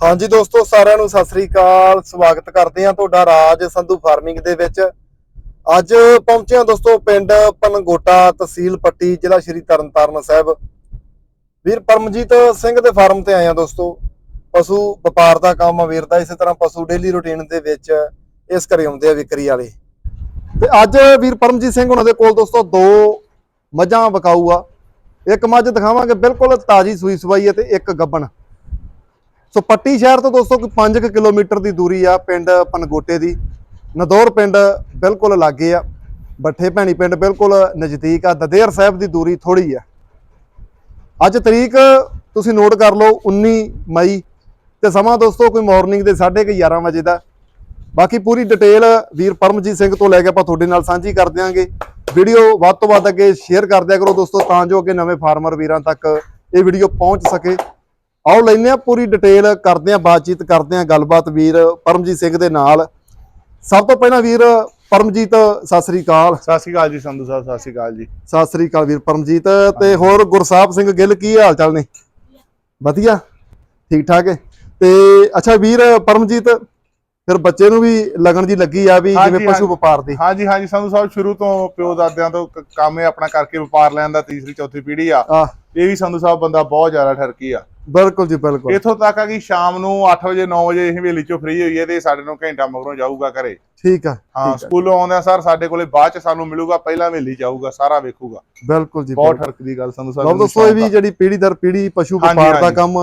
ਹਾਂਜੀ ਦੋਸਤੋ, ਸਾਰਿਆਂ ਨੂੰ ਸਤਿ ਸ੍ਰੀ ਅਕਾਲ। ਸਵਾਗਤ ਕਰਦੇ ਹਾਂ ਤੁਹਾਡਾ ਰਾਜ ਸੰਧੂ ਫਾਰਮਿੰਗ ਦੇ ਵਿੱਚ। ਅੱਜ ਪਹੁੰਚੇ ਹਾਂ ਦੋਸਤੋ ਪਿੰਡ ਪਨਗੋਟਾ ਤਹਿਸੀਲ ਪੱਟੀ, ਜ਼ਿਲ੍ਹਾ ਸ਼੍ਰੀ ਤਰਨਤਾਰਨ ਸਾਹਿਬ। ਵੀਰ ਪਰਮਜੀਤ ਸਿੰਘ ਦੇ ਫਾਰਮ ਤੇ ਆਏ ਹਾਂ ਦੋਸਤੋ। ਪਸ਼ੂ ਵਪਾਰ ਦਾ ਕੰਮ ਆ ਵੀਰ ਦਾ, ਇਸੇ ਤਰ੍ਹਾਂ ਪਸ਼ੂ ਡੇਲੀ ਰੁਟੀਨ ਦੇ ਵਿੱਚ ਇਸ ਘਰੇ ਆਉਂਦੇ ਆ ਵਿਕਰੀ ਵਾਲੇ। ਤੇ ਅੱਜ ਵੀਰ ਪਰਮਜੀਤ ਸਿੰਘ ਉਹਨਾਂ ਦੇ ਕੋਲ ਦੋਸਤੋ ਦੋ ਮੱਝਾਂ ਵਿਕਾਊ ਆ। ਇੱਕ ਮੱਝ ਦਿਖਾਵਾਂਗੇ, ਬਿਲਕੁਲ ਤਾਜੀ ਸੂਈ ਸਵਾਈ ਹੈ ਤੇ ਇੱਕ ਗੱਬਣ। ਸੋ ਪੱਟੀ ਸ਼ਹਿਰ ਤੋਂ ਦੋਸਤੋ ਕੋਈ 5 ਕਿਲੋਮੀਟਰ ਦੀ ਦੂਰੀ ਆ ਪਿੰਡ ਪਨਗੋਟੇ ਦੀ। ਨਦੌਰ ਪਿੰਡ ਬਿਲਕੁਲ ਲਾਗੇ ਆ। ਬੱਠੇ ਭੈਣੀ ਪਿੰਡ ਬਿਲਕੁਲ ਨਜ਼ਦੀਕ ਆ। ਦਦੇਰ ਸਾਹਿਬ ਦੀ ਦੂਰੀ ਥੋੜੀ ਆ। ਅੱਜ ਤਰੀਕ ਤੁਸੀਂ ਨੋਟ ਕਰ ਲਓ 19 ਮਈ ਤੇ ਸਮਾਂ ਦੋਸਤੋ ਕੋਈ ਮਾਰਨਿੰਗ ਦੇ 11:30 ਵਜੇ ਦਾ। ਬਾਕੀ ਪੂਰੀ ਡਿਟੇਲ ਵੀਰ ਪਰਮਜੀਤ ਸਿੰਘ ਤੋਂ ਲੈ ਕੇ ਆਪਾਂ ਤੁਹਾਡੇ ਨਾਲ ਸਾਂਝੀ ਕਰ ਦਿਆਂਗੇ। ਵੀਡੀਓ ਵੱਧ ਤੋਂ ਵੱਧ ਅੱਗੇ ਸ਼ੇਅਰ ਕਰ ਦਿਆ ਕਰੋ ਦੋਸਤੋ ਤਾਂ ਜੋ ਅੱਗੇ ਨਵੇਂ ਫਾਰਮਰ ਵੀਰਾਂ ਤੱਕ ਇਹ ਵੀਡੀਓ ਪਹੁੰਚ ਸਕੇ। ਆਓ ਲੈਨੇ ਆ ਪੂਰੀ ਡਿਟੇਲ ਕਰਦੇ ਆ ਬਾਤਚੀਤ ਕਰਦੇ ਆ ਗੱਲਬਾਤ ਵੀਰ ਪਰਮਜੀਤ ਸਿੰਘ ਦੇ ਨਾਲ। ਸਭ ਤੋਂ ਪਹਿਲਾਂ ਵੀਰ ਪਰਮਜੀਤ ਸਤਿ ਸ੍ਰੀ ਅਕਾਲ। ਸਤਿ ਸ਼੍ਰੀ ਅਕਾਲ ਜੀ ਸੰਧੂ ਸਾਹਿਬ ਸਤਿ ਸ਼੍ਰੀ ਅਕਾਲ ਜੀ। ਸਤਿ ਸ੍ਰੀ ਅਕਾਲ ਵੀਰ ਪਰਮਜੀਤ ਤੇ ਹੋਰ ਗੁਰਸਾਹਿਬ ਸਿੰਘ ਗਿੱਲ ਕੀ ਹਾਲ ਚਾਲ ਨੇ? ਵਧੀਆ। ਠੀਕ ਠਾਕ ਹੈ। ਤੇ ਅੱਛਾ ਵੀਰ ਪਰਮਜੀਤ ਫਿਰ ਬੱਚੇ ਨੂੰ ਵੀ ਲਗਨ ਜੀ ਲੱਗੀ ਆ ਵੀ ਜਿਵੇਂ ਪਸ਼ੂ। ਵਪਾਰ ਦੀ। ਹਾਂਜੀ ਹਾਂਜੀ ਸੰਧੂ ਸਾਹਿਬ ਸ਼ੁਰੂ ਤੋਂ ਪਿਓ ਦਾਦਿਆਂ ਤੋਂ ਕੰਮ ਆਪਣਾ ਕਰਕੇ ਵਪਾਰ ਲੈਣ ਦਾ ਤੀਸਰੀ ਚੌਥੀ ਪੀੜ੍ਹੀ ਆ। ਇਹ ਵੀ ਸੰਧੂ ਸਾਹਿਬ ਬੰਦਾ ਬਹੁਤ ਜ਼ਿਆਦਾ ਠਰਕੀ ਆ। ਬਿਲਕੁਲ ਜੀ ਬਿਲਕੁਲ। ਇਥੋਂ ਤੱਕ ਆ ਕਿ ਸ਼ਾਮ ਨੂੰ 8 ਵਜੇ 9 ਵਜੇ ਇਹ ਹਵੇਲੀ ਚੋਂ ਫ੍ਰੀ ਹੋਈ ਹੈ ਤੇ ਸਾਡੇ ਨੂੰ ਘੰਟਾ ਮਗਰੋਂ ਜਾਊਗਾ ਘਰੇ। ਠੀਕ ਆ ਹਾਂ ਸਕੂਲੋਂ ਆਉਂਦਿਆਂ ਸਰ ਸਾਡੇ ਕੋਲੇ ਬਾਅਦ ਚ ਸਾਨੂੰ ਮਿਲੂਗਾ ਪਹਿਲਾਂ ਹਵੇਲੀ ਜਾਊਗਾ ਸਾਰਾ ਵੇਖੂਗਾ। ਬਿਲਕੁਲ ਜੀ ਬਹੁਤ। ਠਰਕ ਦੀ ਗੱਲ ਲਓ ਸਾਹਿਬ ਦੋਸਤੋ ਇਹ ਵੀ ਜਿਹੜੀ ਪੀੜੀ ਦਰ ਪੀੜੀ ਪਸ਼ੂ ਵਪਾਰ ਦਾ। ਕੰਮ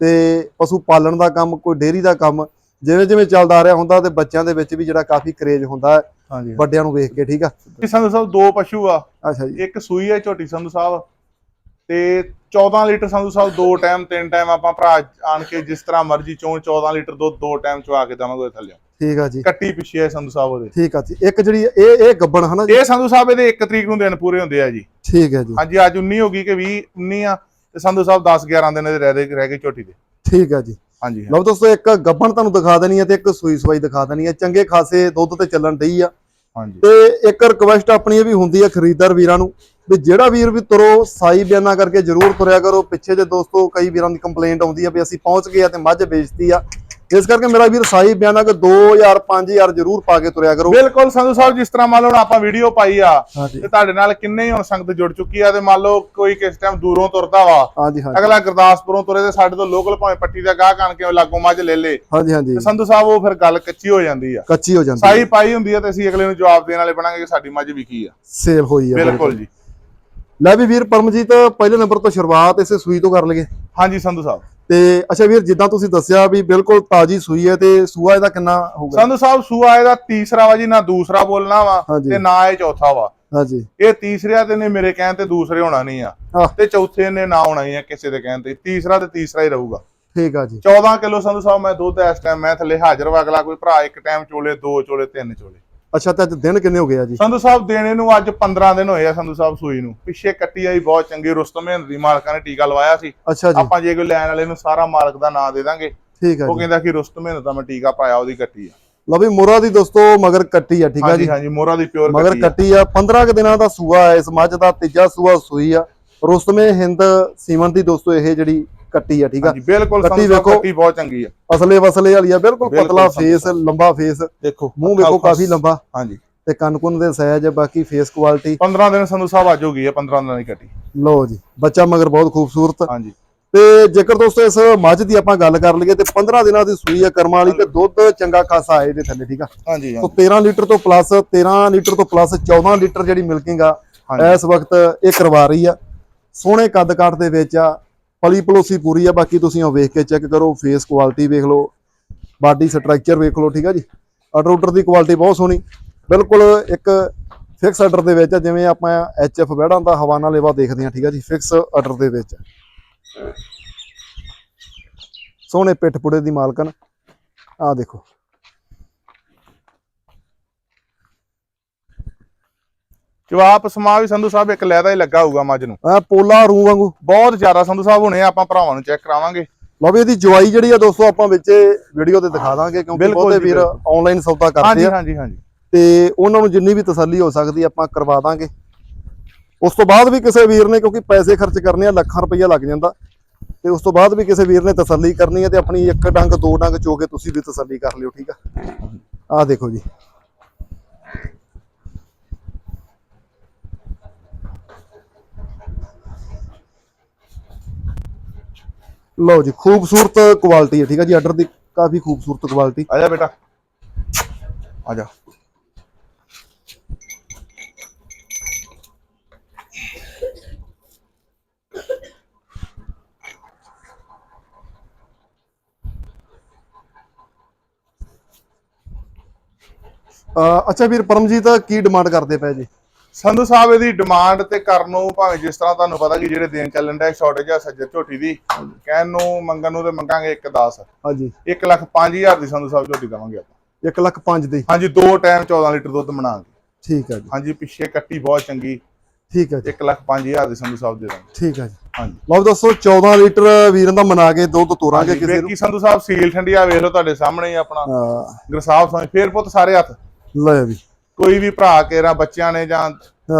ਤੇ ਪਸ਼ੂ ਪਾਲਣ ਦਾ ਕੰਮ ਕੋਈ ਡੇਅਰੀ ਦਾ ਕੰਮ ਜਿਵੇਂ ਜਿਵੇਂ ਚੱਲਦਾ ਆ ਰਿਹਾ ਹੁੰਦਾ ਤੇ ਬੱਚਿਆਂ ਦੇ ਵਿੱਚ ਵੀ ਜਿਹੜਾ ਕਾਫੀ ਕਰੇਜ ਹੁੰਦਾ ਵੱਡਿਆਂ ਨੂੰ ਵੇਖ ਕੇ ਠੀਕ ਆ? ਸੰਧੂ ਸਾਹਿਬ ਦੋ ਪਸ਼ੂ ਆ। ਅੱਛਾ ਜੀ। ਇੱਕ ਸੂਈ ਹੈ ਝੋਟੀ ਸੰਧੂ ਸਾਹਿਬ। ਤੇ 14 ਲੀਟਰ ਸੰਧੂ ਸਾਹਿਬ ਦੋ ਟਾਈਮ ਤਿੰਨ ਟਾਈਮ ਆਪਾਂ ਭਰਾ ਆਣ ਕੇ ਜਿਸ ਤਰ੍ਹਾਂ ਮਰਜ਼ੀ ਚੋਣ 14 ਲੀਟਰ ਦੁੱਧ ਦੋ ਟਾਈਮ ਚਵਾ ਕੇ ਦੇਵਾਂਗੇ ਥੱਲੇ। ਠੀਕ ਆ ਜੀ। ਕੱਟੀ ਪਿੱਛੇ ਹੈ ਸੰਧੂ ਸਾਹਿਬ ਉਹਦੇ। ਠੀਕ ਆ ਜੀ। ਇੱਕ ਜਿਹੜੀ ਇਹ ਇਹ ਗੱਬਣ ਹਨਾ ਜੀ? ਇਹ ਸੰਧੂ ਸਾਹਿਬ ਇਹਦੇ 1 ਤਰੀਕ ਨੂੰ ਦਿਨ ਪੂਰੇ ਹੁੰਦੇ ਆ ਜੀ। ਠੀਕ ਹੈ ਜੀ। ਹਾਂਜੀ ਅੱਜ 19 ਹੋ ਗਈ ਕਿ 20 19 ਆ ਤੇ ਸੰਧੂ ਸਾਹਿਬ 10 11 ਦਿਨ ਇਹਦੇ ਰਹਿ ਰਹਿ ਗਏ ਝੋਟੀ ਦੇ। ਠੀਕ ਆ ਜੀ। ਹਾਂਜੀ ਲਓ ਦੋਸਤੋ ਇੱਕ ਗੱਬਣ ਤੁਹਾਨੂੰ ਦਿਖਾ ਦੇਣੀ ਹੈ ਤੇ ਇੱਕ ਸੂਈ ਸਵਾਈ ਦਿਖਾ ਦੇਣੀ ਹੈ ਚੰਗੇ ਖਾਸੇ ਦੁੱਧ ਤੇ ਚੱਲਣ ਡਈ ਆ। ਹਾਂਜੀ। ਤੇ ਇੱਕ ਰਿਕਵੈਸਟ ਆਪਣੀ ਇਹ ਵੀ ਹੁੰਦੀ ਹੈ ਖਰੀਦਦਾਰ ਵੀਰਾਂ ਨੂੰ ਵੀ ਜਿਹੜਾ ਵੀਰ ਵੀ ਤੁਰੋ ਸਾਈ ਬਿਆਨਾ ਕਰਕੇ ਜਰੂਰ ਤੁਰਿਆ ਕਰੋ। ਪਿੱਛੇ ਜੇ ਦੋਸਤੋ ਕਈ ਵੀਰਾਂ ਦੀ ਕੰਪਲੇਂਟ ਆਉਂਦੀ ਆ ਵੀ ਅਸੀਂ ਪਹੁੰਚ ਗਏ ਆ ਤੇ ਮੱਝ ਵੇਚਤੀ ਆ। ਇਸ ਕਰਕੇ ਮੇਰਾ ਵੀਰ ਸਾਈ ਬਿਆਨਾ ਕਿ 2000 5000 ਜਰੂਰ ਪਾ ਕੇ ਤੁਰਿਆ ਕਰੋ। ਬਿਲਕੁਲ ਸੰਧੂ ਸਾਹਿਬ ਜਿਸ ਤਰ੍ਹਾਂ ਮੰਨ ਲਓ ਆਪਾਂ ਵੀਡੀਓ ਪਾਈ ਆ ਤੇ ਤੁਹਾਡੇ ਨਾਲ ਕਿੰਨੇ ਹੁਣ ਸੰਗਤ ਜੁੜ ਚੁੱਕੀ ਆ ਤੇ ਮੰਨ ਲਓ ਕੋਈ ਕਿਸ ਟਾਈਮ ਦੂਰੋਂ ਤੁਰਦਾ ਵਾ ਅਗਲਾ ਗੁਰਦਾਸਪੁਰੋਂ ਤੁਰੇ ਤੇ ਸਾਡੇ ਤੋਂ ਲੋਕਲ ਭਾਵੇਂ ਪੱਟੀ ਦਾ ਗਾਹ ਕਣ ਕੇ ਲਾਗੋਂ ਮੱਝ ਲੈ ਲੇ। ਹਾਂਜੀ ਹਾਂਜੀ। ਸੰਧੂ ਸਾਹਿਬ ਉਹ ਫਿਰ ਗੱਲ ਕੱਚੀ ਹੋ ਜਾਂਦੀ ਆ। ਕੱਚੀ ਹੋ ਜਾਂਦੀ ਸਾਈ ਪਾਈ ਹੁੰਦੀ ਆ ਤੇ ਅਸੀਂ ਅਗਲੇ ਨੂੰ ਜਵਾਬ ਦੇਣ ਵਾਲੇ ਬਣਾਂਗੇ ਕਿ ਸਾਡੀ ਮੱਝ ਵਿਕੀ ਆ। ਸੇਲ ਹੋਈ ਆ ਬਿਲਕੁਲ। ਜੀ। ਲੈ ਵੀ ਵੀਰ ਪਰਮਜੀਤ ਪਹਿਲੇ ਨੰਬਰ ਤੋਂ ਸ਼ੁਰੂਆਤ ਇਸੇ ਸੂਈ ਤੋਂ ਕਰ ਲਈਏ। ਹਾਂਜੀ ਸੰਧੂ ਸਾਹਿਬ। ਤੇ ਅੱਛਾ ਵੀਰ ਜਿੱਦਾਂ ਤੁਸੀਂ ਦੱਸਿਆ ਵੀ ਬਿਲਕੁਲ ਤਾਜੀ ਸੂਈ ਹੈ ਤੇ ਸੂਆ ਇਹਦਾ ਕਿੰਨਾ ਹੋਊਗਾ? ਸੰਧੂ ਸਾਹਿਬ ਸੂਆ ਇਹਦਾ ਤੀਸਰਾ ਵਾ ਜੀ ਨਾ ਦੂਸਰਾ ਬੋਲਣਾ ਵਾ। ਤੇ ਨਾ ਇਹ ਚੌਥਾ ਵਾ। ਹਾਂਜੀ। ਇਹ ਤੀਸਰਿਆ ਤੇ ਨੇ ਮੇਰੇ ਕਹਿਣ ਤੇ ਦੂਸਰੇ ਹੋਣਾ ਨਹੀਂ ਆ। ਤੇ ਚੌਥੇ ਨੇ ਨਾ ਹੋਣਾ ਹੀ ਆ ਕਿਸੇ ਦੇ ਕਹਿਣ ਤੇ। ਤੀਸਰਾ ਤੇ ਤੀਸਰਾ ਹੀ ਰਹੂਗਾ। ਠੀਕ ਆ ਜੀ। 14 ਕਿਲੋ ਸੰਧੂ ਸਾਹਿਬ ਮੈਂ ਦੁੱਧ ਇਸ ਟਾਈਮ ਮੈਂ ਥੱਲੇ ਹਾਜ਼ਰ ਵਾ ਅਗਲਾ ਕੋਈ ਭਰਾ ਇੱਕ ਟਾਈਮ ਚੋਲੇ ਦੋ ਚੋਲੇ ਤਿੰਨ ਚੋਲੇ। ਅੱਛਾ ਤੇ ਅੱਜ ਦਿਨ ਕਿੰਨੇ ਹੋ ਗਏ ਆ ਜੀ? ਸੰਧੂ ਸਾਹਿਬ ਦੇਣੇ ਨੂੰ ਅੱਜ 15 ਦਿਨ ਹੋਏ ਆ ਸੰਧੂ ਸਾਹਿਬ ਸੂਈ ਨੂੰ। ਪਿੱਛੇ ਕੱਟੀ ਆਈ ਬਹੁਤ ਚੰਗੀ ਰੁਸਤਮ ਮਹਿੰਦ ਦੀ ਮਾਲਕਾਂ ਨੇ ਟੀਕਾ ਲਵਾਇਆ ਸੀ। ਅੱਛਾ ਜੀ। ਆਪਾਂ ਜੇ ਕੋਈ ਲੈਣ ਵਾਲੇ ਨੂੰ ਸਾਰਾ ਮਾਲਕ ਦਾ ਨਾਂ ਦੇ ਦਾਂਗੇ ਠੀਕ ਆ ਉਹ ਜੀ। ਕਹਿੰਦਾ ਕਿ ਰੁਸਤਮ ਮਹਿੰਦ ਦਾ ਮੈਂ ਟੀਕਾ ਪਾਇਆ ਉਹਦੀ ਕੱਟੀ ਆ। ਲਓ ਵੀ ਮੋਰਾ ਦੀ ਦੋਸਤੋ ਮਗਰ ਕੱਟੀ ਆ ਠੀਕ ਆ ਹਾਂਜੀ ਜੀ? ਹਾਂਜੀ ਮੋਰਾ ਦੀ ਪਿਓਰ ਮਗਰ ਕੱਟੀ ਆ। ਕੱਟੀ ਆ। 15 ਕੁ ਦਿਨਾਂ ਦਾ ਸੂਆ ਹੈ ਇਸ ਮੱਝ ਦਾ ਤੀਜਾ ਸੂਆ ਸੂਈ ਆ। ਰੁਸਤਮੇ ਹਿੰਦ ਸੀਮਨ ਦੀ ਦੋਸਤੋ ਇਹ ਜਿਹੜੀ ਕੱਟੀ ਆ ਠੀਕ ਆ? ਹਾਂਜੀ ਬਿਲਕੁਲ ਕੱਟੀ ਵੇਖੋ। ਕੱਟੀ ਬਹੁਤ ਚੰਗੀ ਆ। ਅਸਲੇ ਵਸਲੇ ਵਾਲੀ ਆ ਬਿਲਕੁਲ ਪਤਲਾ ਫੇਸ ਲੰਬਾ ਫੇਸ ਦੇਖੋ ਮੂੰਹ ਵੇਖੋ ਕਾਫੀ ਲੰਬਾ। ਹਾਂਜੀ। ਤੇ ਕੰਨ ਕੁੰਨ ਦੇ ਸਾਈਜ਼ ਬਾਕੀ ਫੇਸ ਕੁਆਲਿਟੀ 15 ਦਿਨ ਸੰਧੂ ਸਾਹਿਬ ਹੋ ਗਈ ਆ 15 ਦਿਨਾਂ ਦੀ ਕੱਟੀ। ਲਓ ਜੀ ਬੱਚਾ ਮਗਰ ਬਹੁਤ ਖੂਬਸੂਰਤ। ਹਾਂਜੀ। ਤੇ ਜੇਕਰ ਦੋਸਤੋ ਇਸ ਮੱਝ ਦੀ ਆਪਾਂ ਗੱਲ ਕਰ ਲਈਏ ਤੇ 15 ਦਿਨਾਂ ਦੀ ਸੂਈ ਆ ਕਰਮਾਂ ਵਾਲੀ ਤੇ ਦੁੱਧ ਚੰਗਾ ਖਾਸਾ ਆਏ ਦੇ ਥੱਲੇ ਠੀਕ ਆ? ਹਾਂਜੀ ਸੋ 13 ਲੀਟਰ ਤੋਂ ਪਲੱਸ 13 ਲੀਟਰ ਤੋਂ ਪਲੱਸ 14 ਲੀਟਰ ਜਿਹੜੀ ਮਿਲਕਿੰਗ ਆ ਹਾਂਜੀ। ਇਸ ਵਕਤ ਇਹ ਕਰਵਾ ਰਹੀ ਆ। ਸੋਹਣੇ ਕੱਦ ਕਾਠ ਦੇ ਵਿੱਚ ਆ ਪਲੀ ਪਲੋਸੀ ਪੂਰੀ ਆ ਬਾਕੀ ਤੁਸੀਂ ਉਹ ਵੇਖ ਕੇ ਚੈੱਕ ਕਰੋ ਫੇਸ ਕੁਆਲਿਟੀ ਵੇਖ ਲਓ ਬਾਡੀ ਸਟਰਕਚਰ ਵੇਖ ਲਓ ਠੀਕ ਆ ਜੀ? ਆਰਡਰ ਆਰਡਰ ਦੀ ਕੁਆਲਿਟੀ ਬਹੁਤ ਸੋਹਣੀ। ਬਿਲਕੁਲ ਇੱਕ ਫਿਕਸ ਆਰਡਰ ਦੇ ਵਿੱਚ ਆ, ਜਿਵੇਂ ਆਪਾਂ ਐਚਐਫ ਬੈੜਾਂ ਦਾ ਹਵਾਨਾ ਲੇਵਾ ਦੇਖਦੇ ਆ ਠੀਕ ਆ ਜੀ? ਫਿਕਸ ਆਰਡਰ ਦੇ ਵਿੱਚ। ਸੋਹਣੇ ਪਿੱਠ ਪੁੜੇ ਦੀ ਮਾਲਕਨ ਆ ਦੇਖੋ। ਜਵਾਬ ਸਮਾ ਵੀ ਸੰਧੂ ਸਾਹਿਬ ਇੱਕ ਲੈਦਾ ਹੀ ਲੱਗਾ ਹੋਊਗਾ ਮੱਝ ਨੂੰ। ਆ ਪੋਲਾ ਰੂ ਵਾਂਗੂ। ਬਹੁਤ ਜ਼ਿਆਦਾ ਸੰਧੂ ਸਾਹਿਬ ਹੁਣੇ ਆਪਾਂ ਭਰਾਵਾਂ ਨੂੰ ਚੈੱਕ ਕਰਾਵਾਂਗੇ। ਲਓ ਵੀ ਇਹਦੀ ਜਵਾਈ ਜਿਹੜੀ ਆ ਦੋਸਤੋ ਆਪਾਂ ਵਿੱਚ ਵੀਡੀਓ ਤੇ ਦਿਖਾ ਦਾਂਗੇ ਕਿਉਂਕਿ ਬਹੁਤੇ ਵੀਰ। ਆਨਲਾਈਨ ਸੌਦਾ ਕਰਦੇ ਹਾਂਜੀ ਆ। ਹਾਂਜੀ ਹਾਂਜੀ। ਤੇ ਉਹਨਾਂ ਨੂੰ ਜਿੰਨੀ ਵੀ ਤਸੱਲੀ ਹੋ ਸਕਦੀ ਆਪਾਂ ਕਰਵਾ ਦਾਂਗੇ। ਉਸ ਤੋਂ ਬਾਅਦ ਵੀ ਕਿਸੇ ਵੀਰ ਨੇ ਕਿਉਂਕਿ ਪੈਸੇ ਖਰਚ ਕਰਨੇ ਆ ਲੱਖਾਂ ਰੁਪਈਆ ਲੱਗ ਜਾਂਦਾ। ਤੇ ਉਸ ਤੋਂ ਬਾਅਦ ਵੀ ਕਿਸੇ ਵੀਰ ਨੇ ਤਸੱਲੀ ਕਰਨੀ ਹੈ ਤੇ ਆਪਣੀ ਇੱਕ ਡੰਗ ਦੋ ਡੰਗ ਚੋ ਕੇ ਤੁਸੀਂ ਵੀ ਤਸੱਲੀ ਕਰ ਲਿਓ ਠੀਕ ਆ? ਆਹ ਦੇਖੋ ਜੀ। ਲਓ ਜੀ ਖੂਬਸੂਰਤ ਕੁਆਲਿਟੀ ਹੈ ਠੀਕ ਹੈ ਜੀ? ਆਰਡਰ ਦੀ ਕਾਫੀ ਖੂਬਸੂਰਤ ਕੁਆਲਿਟੀ ਆ ਜਾ ਬੇਟਾ। ਆ ਜਾ। ਅਹ ਅੱਛਾ ਵੀਰ ਪਰਮਜੀਤ ਕੀ ਡਿਮਾਂਡ ਕਰਦੇ ਪਏ ਜੀ? ਸੰਧੂ ਸਾਹਿਬ ਇਹਦੀ ਡਿਮਾਂਡ ਤੇ ਕਰਨ ਨੂੰ ਭਾਵੇਂ ਜਿਸ ਤਰ੍ਹਾਂ ਤੁਹਾਨੂੰ ਪਤਾ ਕਿ ਜਿਹੜੇ ਦਿਨ ਚੱਲਣ ਦਾ ਸ਼ਾਰਟੇਜ ਆ ਸੱਜਰ ਝੋਟੀ ਦੀ ਕਹਿਣ ਨੂੰ ਮੰਗਣ ਨੂੰ ਤੇ ਮੰਗਾਂਗੇ 1 10 ਹਾਂਜੀ। 1 ਲੱਖ 5000 ਦੀ ਸੰਧੂ ਸਾਹਿਬ ਝੋਟੀ ਦੇਵਾਂਗੇ ਆਪਾਂ। 1 ਲੱਖ 5 ਦੀ। ਹਾਂਜੀ ਦੋ ਟਾਈਮ 14 ਲੀਟਰ ਦੁੱਧ ਬਣਾਵਾਂਗੇ ਠੀਕ ਹੈ ਜੀ। ਹਾਂਜੀ ਪਿੱਛੇ ਕੱਟੀ ਬਹੁਤ ਚੰਗੀ। ਠੀਕ ਹੈ ਜੀ। 1 ਲੱਖ 5000 ਦੀ ਸੰਧੂ ਸਾਹਿਬ ਦੇ ਦਾਂਗੇ ਠੀਕ ਹੈ ਜੀ। ਹਾਂਜੀ। ਲਓ ਦੋਸਤੋ 14 ਲੀਟਰ ਵੀਰਾਂ ਦਾ ਮਨਾ ਕੇ ਦੁੱਧ ਤੋਰਾਂਗੇ ਕਿਸੇ ਨੂੰ। ਵੇਖੀ ਸੰਧੂ ਸਾਹਿਬ ਸੀਲ ਠੰਡੀ ਆ ਵੇਖ ਲਓ ਤੁਹਾਡੇ ਸਾਹਮਣੇ ਹੀ ਆਪਣਾ। ਗਰਸਾਬ ਸਮਝ ਫੇਰ ਪੁੱਤ ਸਾਰੇ ਹੱਥ। ਲੈ ਵੀ। ਕੋਈ ਵੀ ਭਰਾ ਕੇਰਾ ਬੱਚਿਆਂ ਨੇ ਜਾਂ।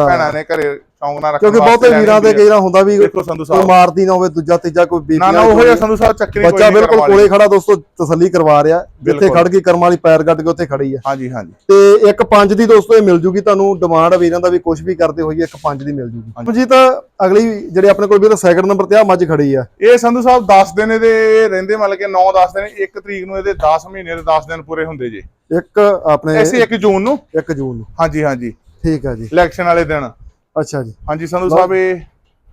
ਭੈਣਾਂ ਨੇ ਘਰੇ ਸ਼ੌਂਕ ਨਾਲ ਰੱਖਣ ਕਿਉਂਕਿ ਬਹੁਤੇ ਵੀਰਾਂ ਦੇ ਕਈ ਵਾਰ ਹੁੰਦਾ ਵੀ ਦੇਖੋ ਸੰਧੂ ਕੋਈ ਸਾਹਿਬ ਮਾਰਦੀ ਨਾ ਹੋਵੇ ਦੂਜਾ ਤੀਜਾ ਕੋਈ ਬੀਪੀ ਨਾ ਨਾ ਉਹ ਜਿਹਾ ਸੰਧੂ ਸਾਹਿਬ ਚੱਕਰੀ ਕੋਈ ਬੱਚਾ ਬਿਲਕੁਲ ਕੋਲੇ ਖੜਾ ਦੋਸਤੋ ਤਸੱਲੀ ਕਰਵਾ ਰਿਹਾ ਜਿੱਥੇ। ਖੜ ਗਈ ਕਰਮ ਵਾਲੀ ਪੈਰ ਗੱਡ ਕੇ ਉੱਥੇ ਖੜੀ ਆ। ਹਾਂਜੀ ਹਾਂਜੀ। ਤੇ ਇੱਕ ਪੰਜ ਦੀ ਦੋਸਤੋ ਇਹ ਮਿਲ ਜੂਗੀ ਤੁਹਾਨੂੰ ਡਿਮਾਂਡ ਵੀਰਾਂ ਦਾ ਵੀ ਕੁਝ ਵੀ ਕਰਦੇ ਹੋਈਏ ਇੱਕ ਪੰਜ ਦੀ ਮਿਲ ਜੂਗੀ। ਜੀ ਤਾਂ ਅਗਲੀ ਜਿਹੜੇ ਆਪਣੇ ਕੋਲ ਵੀਰ ਸੈਕਿੰਡ ਨੰਬਰ ਤੇ ਆ ਮੱਝ ਖੜੀ ਆ। ਇਹ ਸੰਧੂ ਸਾਹਿਬ 10 ਦਿਨ ਇਹਦੇ ਰਹਿੰਦੇ ਮਤਲਬ ਕਿ 9 10 ਦਿਨ 1 ਤਰੀਕ ਨੂੰ ਇਹਦੇ 10 ਮਹੀਨੇ ਦੇ 10 ਦਿਨ ਪੂਰੇ ਹੁੰਦੇ ਜੀ। ਇੱਕ ਆਪਣੇ ਐਸੀ 1 ਜੂਨ ਨੂੰ? 1 ਜੂਨ ਨੂੰ। ਹਾਂਜੀ ਹਾਂਜੀ। ਠੀਕ ਆ ਜੀ। ਇਲੈਕਸ਼ਨ ਵਾਲੇ ਦਿਨ। ਅੱਛਾ ਜੀ। ਹਾਂਜੀ ਸੰਧੂ ਸਾਹਿਬ ਇਹ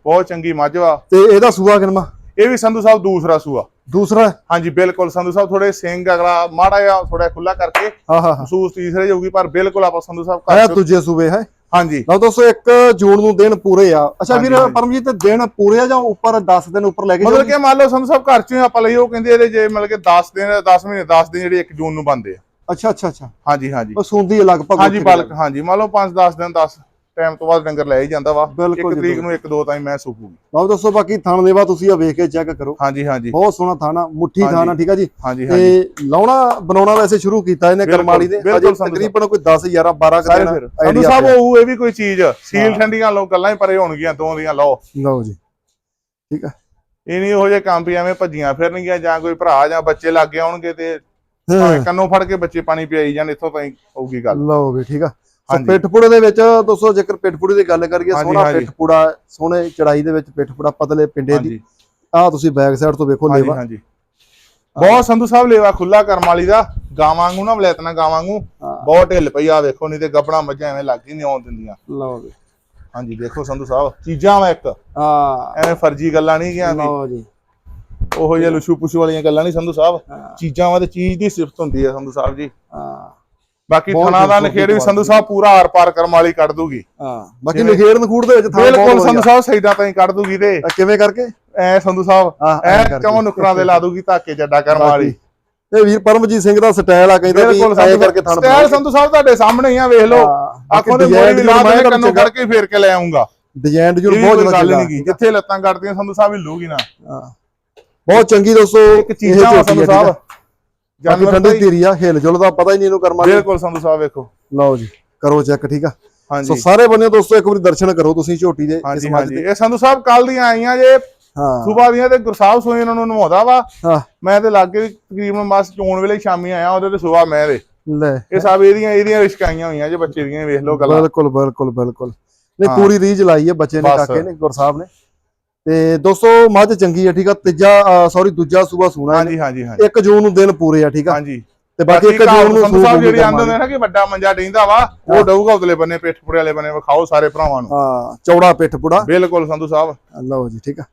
ਬਹੁਤ ਚੰਗੀ ਮੱਝ ਵਾ। ਤੇ ਇਹਦਾ ਸੂਆ ਕਿੰਨਾ? ਇਹ ਵੀ ਸੰਧੂ ਸਾਹਿਬ ਦੂਸਰਾ ਸੂਆ। ਦੂਸਰਾ? ਹਾਂਜੀ ਬਿਲਕੁਲ ਸੰਧੂ ਸਾਹਿਬ ਥੋੜੇ ਸਿੰਘ ਅਗਲਾ ਮਾੜਾ ਜਿਹਾ ਥੋੜਾ ਖੁੱਲਾ ਕਰਕੇ ਮਹਿਸੂਸ ਤੀਸਰੇ ਜਾਊਗੀ ਪਰ ਬਿਲਕੁਲ ਆਪਾਂ ਸੰਧੂ ਸਾਹਿਬ ਘਰ ਚੋਂ- ਦੂਜੇ ਸੂਬੇ ਹੈ? ਹਾਂਜੀ। ਲਓ ਦੋਸਤੋ 1 ਜੂਨ ਨੂੰ ਦਿਨ ਪੂਰੇ ਆ। ਅੱਛਾ ਵੀਰ। ਪਰਮਜੀਤ ਦਿਨ ਪੂਰੇ ਆ ਜਾਂ ਉੱਪਰ 10 ਦਿਨ ਉੱਪਰ ਲੈ ਕੇ ਮਤਲਬ? ਕਿ ਮੰਨ ਲਓ ਸੰਧੂ ਸਾਹਿਬ ਘਰ ਚੋਂ ਆਪਾਂ ਲਈ ਉਹ ਕਹਿੰਦੇ ਇਹਦੇ ਜੇ ਮਤਲਬ ਕਿ 10 ਦਿਨ 10 ਮਹੀਨੇ 10 ਦਿਨ ਜਿਹੜੇ 1 ਜੂਨ ਨੂੰ ਬੰਦੇ ਆ। ਅੱਛਾ ਅੱਛਾ ਅੱਛਾ। ਹਾਂਜੀ ਹਾਂਜੀ। ਉਹ ਸੁਣਦੀ ਹੈ ਲਗਭਗ ਹਾਂਜੀ ਬਲਕ ਹਾਂਜੀ। ਮੰਨ ਲਓ 5 10 ਦਿਨ 10 ਟਾਈਮ ਤੋਂ ਬਾਅਦ ਡੰਗਰ ਲੈ ਹੀ ਜਾਂਦਾ ਵਾ। ਬਿਲਕੁਲ ਇੱਕ ਜੀ, ਤਰੀਕ ਨੂੰ ਇੱਕ ਦੋ ਤਾਂ ਹੀ ਮੈਂ ਸੁਪੂਗੀ। ਲਓ ਦੋਸਤੋ ਬਾਕੀ ਥਣ ਦੇਵਾ ਤੁਸੀਂ ਆ ਵੇਖ ਕੇ ਚੈੱਕ ਕਰੋ। ਹਾਂਜੀ ਹਾਂਜੀ। ਬਹੁਤ ਸੋਹਣਾ ਥਾਣਾ ਮੁੱਠੀ ਹਾਂਜੀ। ਥਾਣਾ ਠੀਕ ਆ ਜੀ? ਹਾਂਜੀ ਹਾਂਜੀ। ਤੇ ਲਾਉਣਾ ਬਣਾਉਣਾ ਵੈਸੇ ਸ਼ੁਰੂ ਕੀਤਾ ਇਹਨੇ ਬਿਲਕੁਲ, ਕਰਮਾਲੀ ਨੇ ਬਿਲਕੁਲ ਅਜੇ ਸੰਧੂ ਤਕਰੀਬਨ ਕੋਈ 10 11 12 ਕੁ ਸਾਰੇ ਫਿਰ। ਸੰਧੂ ਸਾਹਿਬ। ਉਹ ਇਹ ਵੀ ਕੋਈ ਚੀਜ਼। ਸੀਲ ਠੰਡੀਆਂ ਲਓ ਗੱਲਾਂ ਹੀ ਪਰੇ ਹੋਣਗੀਆਂ ਦੋ ਦੀਆਂ ਲਓ। ਲਓ ਜੀ। ਠੀਕ ਆ। ਇਹ ਨਹੀਂ ਉਹ ਜੇ ਕੰਮ ਵੀ ਐਵੇਂ ਭੱਜੀਆਂ ਫਿਰਨਗੀਆਂ ਜਾਂ ਕੋਈ ਭਰਾ ਜਾਂ ਬੱਚੇ ਲੱਗ ਆਉਣਗੇ ਤੇ ਭਾਵੇਂ ਕੰਨੋਂ ਫੜ ਕੇ ਬੱਚੇ ਪਾਣੀ ਪਿਆਈ ਜਾਣ ਇੱਥੋਂ ਤਾਈਂ ਹੋਊਗੀ ਗੱਲ। ਲਓ ਵੀ ਠੀਕ ਆ। ਸੋ। ਪਿੱਠਪੂੜੇ ਦੇ ਵਿੱਚ ਦੋਸਤੋ ਜੇਕਰ ਪਿੱਠਪੂੜੇ ਦੀ ਗੱਲ ਕਰੀਏ ਸੋਹਣਾ। ਪਿੱਠਪੂੜਾ ਸੋਹਣੇ ਚੜਾਈ ਦੇ ਵਿੱਚ ਪਿੱਠਪੂੜਾ ਪਤਲੇ ਪਿੰਡੇ ਦੀ। ਆਹ ਤੁਸੀਂ ਬੈਕ ਸਾਈਡ ਤੋਂ ਵੇਖੋ ਲੇਵਾ। ਹਾਂਜੀ। ਬਹੁਤ ਸੰਧੂ ਸਾਹਿਬ ਲੇਵਾ ਖੁੱਲਾ ਕਰਮ ਵਾਲੀ ਦਾ। ਗਾਵਾਂ ਵਾਂਗੂ ਨਾ ਵਲੈਤਨਾ ਗਾਵਾਂ ਵਾਂਗੂ। ਹਾਂ। ਬਹੁਤ ਢਿੱਲ ਪਈ ਆ ਵੇਖੋ ਨਹੀਂ ਤੇ ਗੱਬਣਾ ਮੱਝਾਂ ਐਵੇਂ ਲੱਗ ਹੀ ਨਹੀਂ ਆਉਣ ਦਿੰਦੀਆਂ। ਲਓ ਵੀ ਹਾਂਜੀ ਦੇਖੋ ਸੰਧੂ ਸਾਹਿਬ ਚੀਜ਼ਾਂ ਵਾ ਇੱਕ। ਹਾਂ। ਐਵੇਂ ਫਰਜੀ ਗੱਲਾਂ ਨਹੀਂ ਗਿਆ ਲਓ ਜੀ। ਉਹੋ ਜਿਹੇ ਲੁਸ਼ੂ ਪੁਸ਼ੂ ਵਾਲੀਆਂ ਗੱਲਾਂ ਨਹੀਂ ਸੰਧੂ ਸਾਹਿਬ। ਚੀਜ਼ਾਂ ਵਾ ਤੇ ਚੀਜ਼ ਦੀ ਸਿਫਤ ਹੁੰਦੀ ਹੈ ਸੰਧੂ ਸਾਹਿਬ ਜੀ। ਹਾਂ। ਬਾਕੀ ਥਣਾ ਦਾ ਨਖੇੜ ਵੀ ਸੰਧੂ ਸਾਹਿਬ ਪੂਰਾ ਆਰ ਪਾਰ ਕਰਮ ਵਾਲੀ ਕੱਢ ਦੂਗੀ। ਹਾਂ ਬਾਕੀ ਨਖੇੜ ਨਖੂੜ ਦੇ ਵਿੱਚ ਥਾਂ ਬਿਲਕੁਲ ਸੰਧੂ। ਸਾਹਿਬ ਸਹੀਦਾ ਤਾਂ ਹੀ ਕੱਢ ਦੂਗੀ ਤੇ। ਕਿਵੇਂ ਕਰਕੇ? ਐ ਸੰਧੂ ਸਾਹਿਬ ਐ। ਚੌਂ ਨੁਕਰਾਂ ਦੇ ਲਾ ਦੂਗੀ ਧਾਕੇ ਜੱਡਾ ਕਰਮ ਵਾਲੀ? ਇਹ ਵੀਰ ਪਰਮਜੀਤ ਸਿੰਘ ਦਾ ਸਟਾਈਲ ਆ ਕਹਿੰਦਾ ਵੀ ਐਂ ਕਰਕੇ ਥਣ ਸਟਾਈਲ ਸੰਧੂ ਸਾਹਿਬ ਤੁਹਾਡੇ ਸਾਹਮਣੇ ਹੀ ਆ ਵੇਖ ਲਓ। ਆਖੋਂ ਦੇ ਮੋਰੀ ਵੀ ਲਾ ਦੇ ਕੰਨੋਂ ਫੜ ਕੇ ਫੇਰ ਕੇ ਲੈ ਆਉਂਗਾ। ਡਿਜ਼ਾਈਨ ਜੁਰ ਬਹੁਤ ਜ਼ਿਆਦਾ ਚੱਲਦਾ ਜਿੱਥੇ ਲੱਤਾਂ ਕੱਢਦੀਆਂ ਸੰਧੂ ਸਾਹਿਬ ਹਿੱਲੂਗੀ ਨਾ। ਹਾਂ। ਬਹੁਤ ਚੰਗੀ ਦੋਸਤੋ ਇੱਕ ਚੀਜ਼ਾਂ ਸੰਧੂ ਸਾਹਿਬ। ਜਾਨਵਰ ਜਾਨਵਰ ਠੰਡੀ ਧੀਰੀ ਆ? ਹਿਲ ਜੁਲ ਦਾ ਪਤਾ ਹੀ ਨਹੀਂ ਇਹਨੂੰ ਕਰਮਾ ਬਿਲਕੁਲ ਸੰਧੂ ਸਾਹਿਬ ਵੇਖੋ। ਲਓ ਜੀ ਕਰੋ ਚੈੱਕ ਠੀਕ ਆ? ਸੋ ਹਾਂਜੀ ਸਾਰੇ ਬੰਨੇ ਦੋਸਤੋ ਇੱਕ ਵਾਰੀ ਦਰਸ਼ਨ ਕਰੋ ਤੁਸੀਂ ਝੋਟੀ ਦੇ ਇਸ ਹਾਂਜੀ ਮੱਝ ਹਾਂਜੀ। ਦੇ। ਇਹ ਸੰਧੂ ਸਾਹਿਬ ਕੱਲ ਦੀਆਂ ਆਈਆਂ ਜੇ ਹਾਂ। ਸੁਬਾਹ ਦੀਆਂ ਤੇ ਗੁਰਸਾਹਿਬ ਸੋਈ ਇਹਨਾਂ ਨੂੰ ਨਵਾਉਂਦਾ ਵਾ। ਹਾਂ। ਮੈਂ ਤੇ ਲਾਗੇ ਤਕਰੀਬਨ ਬਸ ਚੋਣ ਵੇਲੇ ਸ਼ਾਮੀ ਆਇਆ ਉਹਦੇ ਤੇ ਸੁਬਾਹ ਮੈਂ ਦੇ ਲੈ। ਇਹ ਸਭ ਇਹਦੀਆਂ ਇਹਦੀਆਂ ਰਿਸ਼ਕਾਈਆਂ ਹੋਈਆਂ ਜੇ ਬੱਚੇ ਦੀਆਂ ਵੇਖ ਲਓ ਗੱਲਾਂ। ਬਿਲਕੁਲ ਬਿਲਕੁਲ ਬਿਲਕੁਲ। ਨਹੀਂ। ਪੂਰੀ ਰੀਜ ਲਾਈ ਹੈ ਬੱਚੇ ਨੇ ਬਸ। ਕਾਕੇ ਨੇ ਗੁਰਸਾਹਿਬ ਨੇ। ਤੇ ਦੋਸਤੋ ਮੱਝ ਚੰਗੀ ਆ ਠੀਕ ਆ। ਤੀਜਾ ਸੌਰੀ ਦੂਜਾ ਸੂਬਾ ਸੂਣਾ ਹਾਂਜੀ ਹਾਂਜੀ ਹਾਂਜੀ। 1 ਜੂਨ ਨੂੰ ਦਿਨ ਪੂਰੇ ਆ ਠੀਕ ਆ। ਹਾਂਜੀ। ਤੇ ਬਾਕੀ 1 ਘਰ ਜੂਨ ਨੂੰ ਸੰਧੂ ਸਾਹਿਬ ਜਿਹੜੇ ਆਂਦੇ ਨੇ ਨਾ ਕਿ ਵੱਡਾ ਮੰਜਾ ਡਿੰਦਾ ਵਾ ਉਹ ਡਊਗਾ ਉਤਲੇ ਬੰਨੇ ਪਿੱਠਪੁੜੇ ਵਾਲੇ ਬੰਨੇ ਵਿਖਾਓ ਸਾਰੇ ਭਰਾਵਾਂ ਨੂੰ। ਹਾਂ ਚੌੜਾ ਪਿੱਠ ਪੁੜਾ ਬਿਲਕੁਲ ਸੰਧੂ ਸਾਹਿਬ। ਲਓ ਜੀ ਠੀਕ ਆ।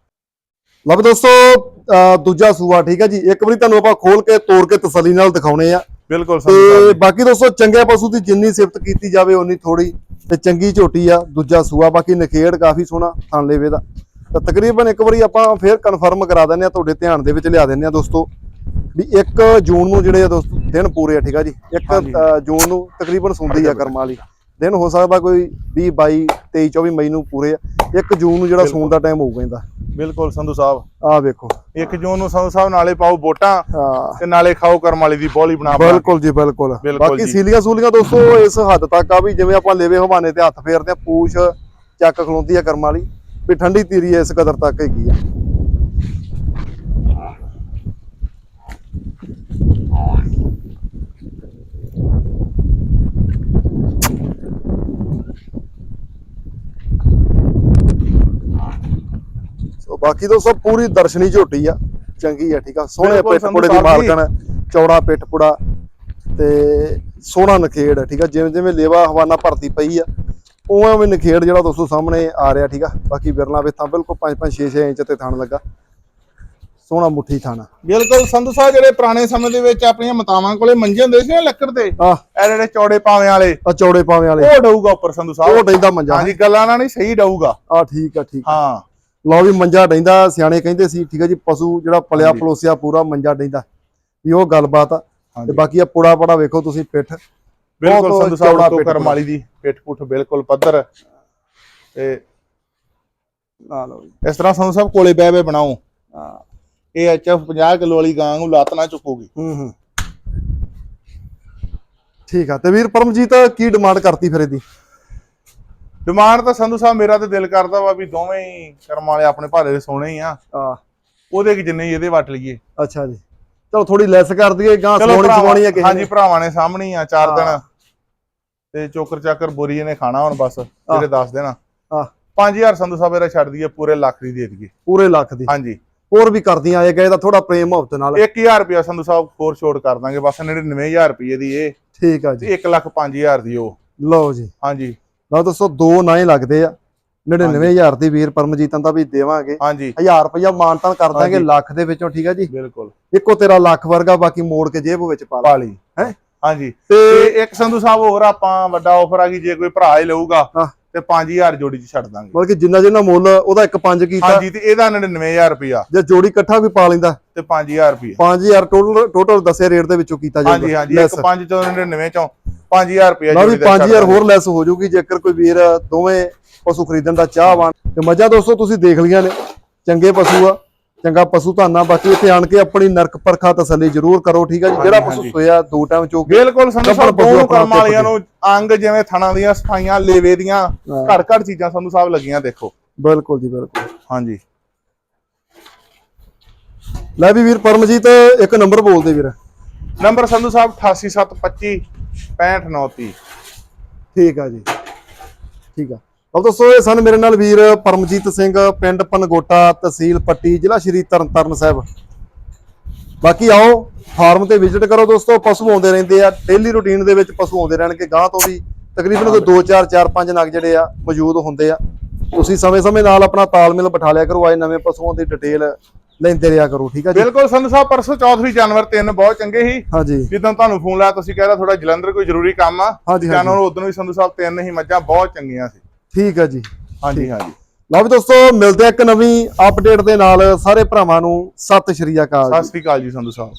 ਲਓ ਦੋਸਤੋ ਦੂਜਾ ਸੂਆ ਠੀਕ ਆ ਜੀ। ਇੱਕ ਵਾਰੀ ਤੁਹਾਨੂੰ ਆਪਾਂ ਖੋਲ ਕੇ ਤੋੜ ਕੇ ਤਸੱਲੀ ਨਾਲ ਦਿਖਾਉਣੇ ਆ। ਬਿਲਕੁਲ ਤੇ। ਬਾਕੀ ਦੋਸਤੋ ਚੰਗੇ ਪਸ਼ੂ ਦੀ ਜਿੰਨੀ ਸਿਫਤ ਕੀਤੀ ਜਾਵੇ ਉਨੀ ਥੋੜੀ ਤੇ ਚੰਗੀ ਝੋਟੀ ਆ ਦੂਜਾ ਸੂਆ। ਬਾਕੀ ਨਖੇੜ ਕਾਫੀ ਸੋਹਣਾ ਥਣ ਲੇਵੇ ਦਾ। ਤਾਂ ਤਕਰੀਬਨ ਇੱਕ ਵਾਰੀ ਆਪਾਂ ਫੇਰ ਕਨਫਰਮ ਕਰਾ ਦਿੰਦੇ ਆ ਤੁਹਾਡੇ ਧਿਆਨ ਦੇ ਵਿੱਚ ਲਿਆ ਦਿੰਦੇ ਆ ਦੋਸਤੋ। ਵੀ 1 ਜੂਨ ਨੂੰ ਜਿਹੜੇ ਆ ਦੋਸਤੋ ਦਿਨ ਪੂਰੇ ਆ ਠੀਕ ਆ ਜੀ? 1 ਹਾਂਜੀ। ਜੂਨ ਨੂੰ ਤਕਰੀਬਨ ਸੁਣਦੀ ਆ ਕਰਮ ਵਾਲੀ। ਦਿਨ ਹੋ ਸਕਦਾ ਕੋਈ 20 22 23 24 ਮਈ ਨੂੰ ਪੂਰੇ ਆ। 1 ਜੂਨ ਨੂੰ ਜਿਹੜਾ ਸੂਣ ਦਾ ਟਾਈਮ ਹੋਊਗਾ ਇਹਦਾ ਬਿਲਕੁਲ ਸੰਧੂ ਸਾਹਿਬ। ਆਹ ਵੇਖੋ। 1 ਜੂਨ ਨੂੰ ਸੰਧੂ ਸਾਹਿਬ ਨਾਲੇ ਪਾਓ ਵੋਟਾਂ ਤੇ ਨਾਲੇ ਖਾਓ ਕਰਮ ਵਾਲੀ ਦੀ ਬੋਲੀ ਬਣਾ। ਬਿਲਕੁਲ ਜੀ ਬਿਲਕੁਲ। ਬਾਕੀ। ਸੀਲੀਆਂ ਸੂਲੀਆਂ ਦੋਸਤੋ ਇਸ ਹੱਦ ਤੱਕ ਆ ਵੀ ਜਿਵੇਂ ਆਪਾਂ ਲੇਵੇ ਹਵਾਨੇ ਤੇ ਹੱਥ ਫੇਰਦੇ ਆ ਪੂਛ ਚੱਕ ਖਲੋਂਦੀ ਆ ਕਰਮ ਵਾਲੀ। ਵੀ ਠੰਡੀ ਤੀਰੀ ਇਸ ਕਦਰ ਤੱਕ ਹੈਗੀ ਆ। ਸੋ ਬਾਕੀ ਦੋਸਤੋ ਪੂਰੀ ਦਰਸ਼ਨੀ ਝੋਟੀ ਆ ਚੰਗੀ ਆ ਠੀਕ ਆ। ਸੋਹਣੇ ਪਿੱਠ ਪੁੜੇ ਦੀ ਮਾਲਕਣ ਚੌੜਾ ਪਿੱਠ ਪੁੜਾ ਤੇ ਸੋਹਣਾ ਨਖੇੜ ਆ ਠੀਕ ਆ। ਜਿਵੇਂ ਜਿਵੇਂ ਲੇਵਾ ਹਵਾਨਾ ਭਰਤੀ ਪਈ ਆ ਉਵੇਂ ਉਵੇਂ ਨਖੇੜ ਜਿਹੜਾ ਦੋਸਤੋ ਸਾਹਮਣੇ ਆ ਰਿਹਾ ਠੀਕ ਆ? ਬਾਕੀ ਬਿਰਲਾ ਵੇ ਤਾਂ ਬਿਲਕੁਲ 5 5 6 6 ਇੰਚ ਤੇ ਥਣ ਲੱਗਾ। ਸੋਹਣਾ ਮੁੱਠੀ ਥਣ। ਬਿਲਕੁਲ ਸੰਧੂ ਸਾਹਿਬ ਜਿਹੜੇ ਪੁਰਾਣੇ ਸਮੇਂ ਦੇ ਵਿੱਚ ਆਪਣੀਆਂ ਮਾਤਾਵਾਂ ਕੋਲੇ ਮੰਜੇ ਹੁੰਦੇ ਸੀ ਨਾ ਲੱਕੜ ਦੇ ਆ ਇਹ ਜਿਹੜੇ ਚੌੜੇ ਪਾਵੇਂ ਵਾਲੇ ਆ ਚੌੜੇ ਪਾਵੇਂ ਵਾਲੇ। ਉਹ ਡਊਗਾ ਉੱਪਰ ਸੰਧੂ ਉਹ ਸਾਹਿਬ ਡੈਂਦਾ ਮੰਜਾ। ਹਾਂਜੀ ਗੱਲਾਂ ਨਾਲ ਨਹੀਂ ਸਹੀ ਡਊਗਾ। ਆ ਠੀਕ ਆ ਠੀਕ ਹਾਂ। ਲਓ ਵੀ ਮੰਜਾ ਡੈਂਦਾ ਸਿਆਣੇ ਕਹਿੰਦੇ ਸੀ ਠੀਕ ਆ ਜੀ ਪਸ਼ੂ ਜਿਹੜਾ ਪਲਿਆ। ਪਲੋਸਿਆ ਪੂਰਾ ਮੰਜਾ ਡੈਂਦਾ। ਵੀ ਉਹ ਗੱਲਬਾਤ ਆ। ਤੇ ਬਾਕੀ ਆ ਪੁੜਾ ਪੜਾ ਵੇਖੋ ਤੁਸੀਂ ਪਿੱਠ। ਬਿਲਕੁਲ ਸੰਧੂ ਸਾਹਿਬ ਤੋਂ ਕਰਮ ਵਾਲੀ ਦੀ। ਪਿੱਠ ਪੁੱਠ ਬਿਲਕੁਲ ਪੱਧਰ ਤੇ ਆ ਲਓ ਜੀ ਇਸ ਤਰ੍ਹਾਂ ਸੰਧੂ ਸਾਹਿਬ ਕੋਲੇ ਬਹਿ ਬਹਿ ਬਣਾਓ। ਆ ਇਹ ਐਚਐਫ 50 ਕਿਲੋ ਵਾਲੀ ਗਾਂ ਨੂੰ ਲੱਤ ਨਾ ਚੁੱਕੂਗੀ। ਹੂੰ ਹੂੰ। ਠੀਕ ਆ। ਤੇ ਵੀਰ ਪਰਮਜੀਤ ਕੀ ਡਿਮਾਂਡ ਕਰਤੀ ਫਿਰ ਇਹਦੀ? ਡਿਮਾਂਡ ਤਾਂ ਸੰਧੂ ਸਾਹਿਬ ਮੇਰਾ ਤੇ ਦਿਲ ਕਰਦਾ ਵਾ ਵੀ ਦੋਵੇਂ ਹੀ ਕਰਮ ਵਾਲੇ ਆਪਣੇ ਭਾਰੇ ਦੇ ਸੋਹਣੇ ਹੀ ਆ। ਆ ਉਹਦੇ ਕਿ ਜਿੰਨੇ ਹੀ ਇਹਦੇ ਵੱਟ ਲਈਏ। ਅੱਛਾ ਜੀ। ਚਲੋ ਥੋੜੀ ਲੈਸ ਕਰ ਦਈਏ ਗਾਂ ਭਰਾਵਾਂ- ਸਵਾਣੀ ਆ ਕਿਸੇ ਹਾਂਜੀ ਭਰਾਵਾਂ ਨੇ ਸਾਹਮਣੇ ਹੀ ਆ ਚਾਰ ਹਾਂ। ਦਿਨ। ਤੇ ਚੋਕਰ ਚਾਕਰ ਬੋਰੀ ਇਹਨੇ ਖਾਣਾ ਹੁਣ ਬਸ ਜਿਹੜੇ ਦੱਸ ਦੇਣਾ। ਆ 5000 ਸੰਧੂ ਸਾਹਿਬ ਇਹਦਾ ਛੱਡ ਦਈਏ ਪੂਰੇ ਲੱਖ ਦੀ ਦੇ ਦਈਏ। ਪੂਰੇ ਲੱਖ ਦੀ। ਹਾਂਜੀ। ਹੋਰ ਵੀ ਕਰਦੀਆਂ ਆਏ ਗਏ ਦਾ ਥੋੜਾ ਪ੍ਰੇਮ ਮੁਹੱਬਤ ਨਾਲ। 1000 ਰੁਪਿਆ ਸੰਧੂ ਸਾਹਿਬ ਹੋਰ ਛੋਟ ਕਰ ਦਾਂਗੇ ਬਸ 99000 ਰੁਪਏ ਦੀ ਇਹ। ਠੀਕ ਆ ਜੀ। ਤੇ 1 ਲੱਖ 5000 ਦੀ ਉਹ। ਲਓ ਜੀ। ਹਾਂਜੀ। ਲਓ ਦੋਸਤੋ ਦੋ ਨਾ ਹੀ ਲੱਗਦੇ ਆ। 99000 ਦੀ ਵੀਰ ਪਰਮਜੀਤਾਂ ਦਾ ਵੀ ਦੇਵਾਂਗੇ। ਹਾਂਜੀ। 1000 ਰੁਪਇਆ ਮਾਨਤਾਨ ਕਰ ਦਾਂਗੇ। ਲੱਖ ਦੇ ਵਿੱਚੋਂ ਠੀਕ ਆ ਜੀ? ਬਿਲਕੁਲ। ਇੱਕੋ ਤੇਰਾ ਲੱਖ ਵਰਗਾ ਬਾਕੀ ਮੋੜ ਕੇ ਜੇਬ ਵਿੱਚ ਪਾ ਲਾ। ਪਾਲੀ ਹੈਂ? ਹਾਂਜੀ। ਤੇ ਇੱਕ ਸੰਧੂ ਸਾਹਿਬ ਹੋਰ ਆਪਾਂ ਵੱਡਾ ਆਫਰ ਆ ਗਈ ਜੇ ਕੋਈ ਭਰਾ ਹੀ ਲਊਗਾ। ਤੇ 5000 ਜੋੜੀ ਚ ਛੱਡ ਦਾਂਗੇ। ਬਲਕਿ ਜਿੰਨਾ ਜਿੰਨਾ ਮੁੱਲ ਉਹਦਾ ਇੱਕ ਪੰਜ ਕੀਤਾ। ਹਾਂਜੀ ਤੇ ਇਹਦਾ 99000 ਰੁਪਿਆ ਜੇ ਜੋੜੀ ਇਕੱਠਾ ਵੀ ਪਾ ਲੈਂਦਾ ਤੇ 5000 ਰੁਪਿਆ 5000 ਟੋਟਲ ਟੋਟਲ ਦੱਸੇ ਰੇਟ ਦੇ ਵਿੱਚੋਂ ਕੀਤਾ ਜਾਊਗਾ। ਹਾਂਜੀ ਹਾਂਜੀ ਲੈਸ। ਇੱਕ 5 ਚੋਂ 99 ਚੋਂ 5000 ਰੁਪਿਆ ਜੋੜੀ ਦਾ ਛੱਡ 5000 ਦਾਂਗੇ। ਹੋਰ ਲੈਸ ਹੋ ਜਾਊਗੀ ਜੇਕਰ ਕੋਈ ਵੀਰ ਦੋਵੇਂ ਪਸ਼ੂ ਖਰੀਦਣ ਦਾ ਚਾਹਵਾਨ। ਤੇ ਮੱਝਾਂ ਦੋਸਤੋ ਤੁਸੀਂ ਦੇਖ ਲਈਆਂ ਨੇ ਚੰਗੇ ਪਸ਼ੂ ਆ। ਚੰਗਾ ਪਸ਼ੂ ਧਾਨਾ ਬਾਕੀ ਇੱਥੇ ਆਣ ਕੇ ਆਪਣੀ ਨਰਕ ਪਰਖਾ ਤਸੱਲੀ ਜ਼ਰੂਰ ਕਰੋ ਠੀਕ ਹੈ ਜੀ? ਜਿਹੜਾ ਪਸ਼ੂ। ਸੋਇਆ ਦੋ ਟਾਈਮ ਬਿਲਕੁਲ ਸੰਧੂ ਸਾਹਿਬ ਕੱਪੜ ਪਸ਼ੂ ਦੋਨੋਂ ਆਪਣਾ ਕਰਮ ਵਾਲੀਆਂ ਨੂੰ ਅੰਗ ਜਿਵੇਂ ਥਣਾ ਦੀਆਂ ਸਫਾਈਆਂ ਲੇਵੇ ਦੀਆਂ। ਘੜ ਘੜ ਚੀਜ਼ਾਂ ਸੰਧੂ ਸਾਹਿਬ ਲੱਗੀਆਂ ਦੇਖੋ। ਬਿਲਕੁਲ ਜੀ ਬਿਲਕੁਲ। ਹਾਂਜੀ। ਲੈ ਵੀ ਵੀਰ ਪਰਮਜੀਤ ਇੱਕ ਨੰਬਰ ਬੋਲਦੇ ਵੀਰ। ਨੰਬਰ ਸੰਧੂ ਸਾਹਿਬ 88725 65930 ਠੀਕ ਆ ਜੀ। ਠੀਕ ਆ। ਲਓ ਦੋਸਤੋ ਇਹ ਸਨ ਮੇਰੇ ਨਾਲ ਵੀਰ ਪਰਮਜੀਤ ਸਿੰਘ ਪਿੰਡ ਪਨਗੋਟਾ ਤਹਿਸੀਲ ਪੱਟੀ ਜ਼ਿਲ੍ਹਾ ਸ਼੍ਰੀ ਤਰਨਤਾਰਨ ਸਾਹਿਬ। ਬਾਕੀ ਆਓ ਫਾਰਮ ਤੇ ਵਿਜ਼ਿਟ ਕਰੋ ਦੋਸਤੋ ਪਸ਼ੂ ਆਉਂਦੇ ਰਹਿੰਦੇ ਆ ਡੇਲੀ ਰੁਟੀਨ ਦੇ ਵਿੱਚ ਪਸ਼ੂ ਆਉਂਦੇ ਰਹਿਣਗੇ ਗਾਂ ਤੋਂ ਵੀ ਤਕਰੀਬਨ ਕੋਈ 2 4 4 5 ਨਗ ਜਿਹੜੇ ਆ ਮੌਜੂਦ ਹੁੰਦੇ ਆ। ਤੁਸੀਂ ਸਮੇਂ-ਸਮੇਂ ਨਾਲ ਆਪਣਾ ਤਾਲਮੇਲ ਬਿਠਾ ਲਿਆ ਕਰੋ ਆਏ ਨਵੇਂ ਪਸ਼ੂਆਂ ਦੀ ਡਿਟੇਲ ਲੈਂਦੇ ਰਿਹਾ ਕਰੋ ਠੀਕ ਆ ਜੀ? ਬਿਲਕੁਲ ਸੰਧੂ ਸਾਹਿਬ ਪਰਸੋਂ ਚੌਥੀ ਜਾਨਵਰ ਤਿੰਨ ਬਹੁਤ ਚੰਗੇ ਸੀ। ਹਾਂਜੀ। ਜਿੱਦਾਂ ਤੁਹਾਨੂੰ ਫੋਨ ਲਾਇਆ ਤੁਸੀਂ ਕਹਿੰਦਾ ਥੋੜਾ ਜਲੰਧਰ ਕੋਈ ਜ਼ਰੂਰੀ ਕੰਮ ਆ। ਹਾਂਜੀ ਜਾਨਵਰ ਉਦੋਂ ਵੀ ਸੰਧੂ ਸਾਹਿਬ ਤਿੰਨ ਹੀ ਮੱਝਾਂ ਬਹੁਤ ਚੰਗੀਆਂ ਸੀ। ਠੀਕ ਆ ਜੀ। ਹਾਂਜੀ ਹਾਂਜੀ। ਲਓ ਵੀ ਦੋਸਤੋ ਮਿਲਦੇ ਆ ਇੱਕ ਨਵੀਂ ਅਪਡੇਟ ਦੇ ਨਾਲ। ਸਾਰੇ ਭਰਾਵਾਂ ਨੂੰ ਸਤਿ ਸ਼੍ਰੀ ਅਕਾਲ। ਸਤਿ ਸ੍ਰੀ ਅਕਾਲ ਜੀ ਸੰਧੂ ਸਾਹਿਬ।